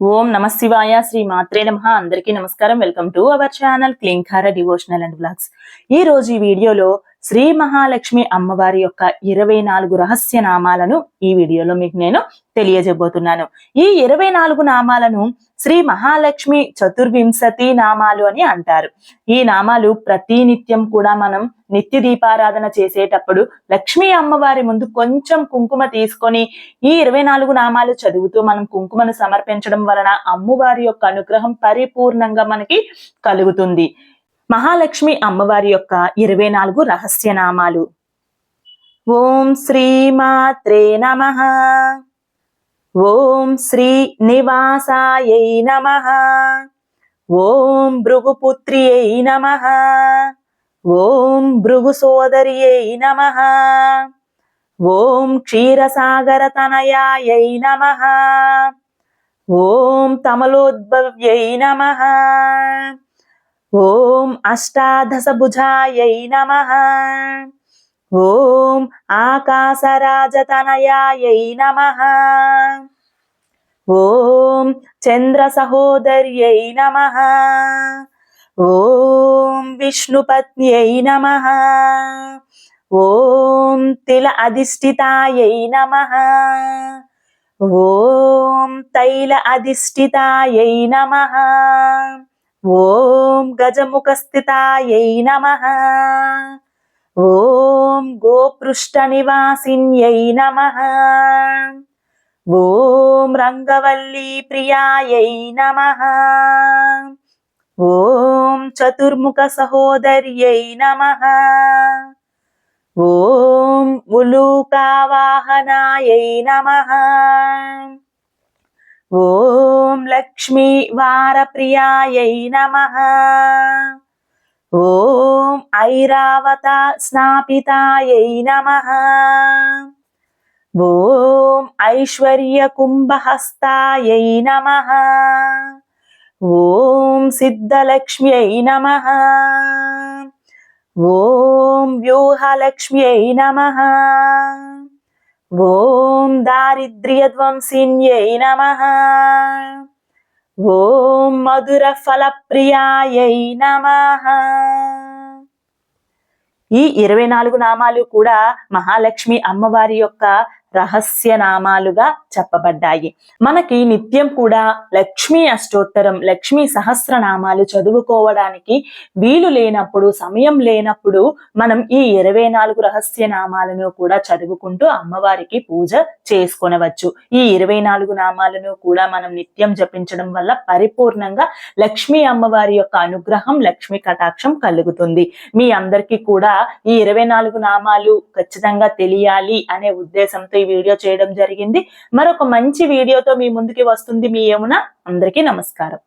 ఓం నమ శివాయ శ్రీ మాత్రే నమ. అందరికీ నమస్కారం. Welcome to our channel Klinkara devotional and blogs. ఈ రోజు ఈ వీడియోలో శ్రీ మహాలక్ష్మి అమ్మవారి యొక్క ఇరవై నాలుగు రహస్య నామాలను ఈ వీడియోలో మీకు నేను తెలియజేయబోతున్నాను. ఈ ఇరవై నాలుగు నామాలను శ్రీ మహాలక్ష్మి చతుర్వింశతి నామాలు అని అంటారు. ఈ నామాలు ప్రతి నిత్యం కూడా మనం నిత్య దీపారాధన చేసేటప్పుడు లక్ష్మీ అమ్మవారి ముందు కొంచెం కుంకుమ తీసుకొని ఈ ఇరవై నాలుగు నామాలు చదువుతూ మనం కుంకుమను సమర్పించడం వలన అమ్మవారి యొక్క అనుగ్రహం పరిపూర్ణంగా మనకి కలుగుతుంది. మహాలక్ష్మి అమ్మవారి యొక్క ఇరవై నాలుగు రహస్యనామాలు. ఓం శ్రీ మాత్రే నమ. ఓం శ్రీ నివాసాయై నమ. ఓం భృగుపుత్ర్యై నమ. ఓం భృగు సోదరియై నమ. ఓం క్షీరసాగరతనయాయై నమ. ఓం తమలోద్భవ్యై నమ. ఓం అష్టాదశభుజాయై నమ. ఓం ఆకాశరాజతనయాయై నమ. ఓం చంద్రసహోదర్యై నమ. ఓం విష్ణుపత్న్యై నమ. ఓం తిల అధిష్ఠితాయై నమ. ఓం తైల అధిష్ఠితాయై నమ. ఓం గజముఖస్థితాయై నమ. ఓం గోపృష్టనివాసిన్యై నమ. ఓం రంగవల్లీ ప్రియాయై నమ. ఓం చతుర్ముఖ సహోదర్యై నమ. ఓం ఉలూకావాహనాయై నమ. ఓం లక్ష్మీ వారప్రియాయై నమ. ఓం ఐరావత స్నాపితాయై నమ. ఓం ఐశ్వర్య కుంభహస్తాయై నమ. ఓం సిద్ధలక్ష్మ్యై నమ. ఓం వ్యూహలక్ష్మ్యై నమ. ఓం దారిద్ర్యధ్వంసిన్యై నమ. ఓం మధుర ఫలప్రియాయై నమ. ఈ ఇరవై నాలుగు నామాలు కూడా మహాలక్ష్మి అమ్మవారి యొక్క రహస్య నామాలుగా చెప్పబడ్డాయి. మనకి నిత్యం కూడా లక్ష్మీ అష్టోత్తరం లక్ష్మీ సహస్రనామాలు చదువుకోవడానికి వీలు లేనప్పుడు సమయం లేనప్పుడు మనం ఈ ఇరవై నాలుగు రహస్య నామాలను కూడా చదువుకుంటూ అమ్మవారికి పూజ చేసుకొనవచ్చు. ఈ ఇరవై నాలుగు నామాలను కూడా మనం నిత్యం జపించడం వల్ల పరిపూర్ణంగా లక్ష్మీ అమ్మవారి యొక్క అనుగ్రహం లక్ష్మీ కటాక్షం కలుగుతుంది. మీ అందరికీ కూడా ఈ ఇరవై నాలుగు నామాలు ఖచ్చితంగా తెలియాలి అనే ఉద్దేశంతో ఈ వీడియో చేయడం జరిగింది. మరొక మంచి వీడియోతో మీ ముందుకి వస్తుంది. మీ యమున అందరికీ నమస్కారం.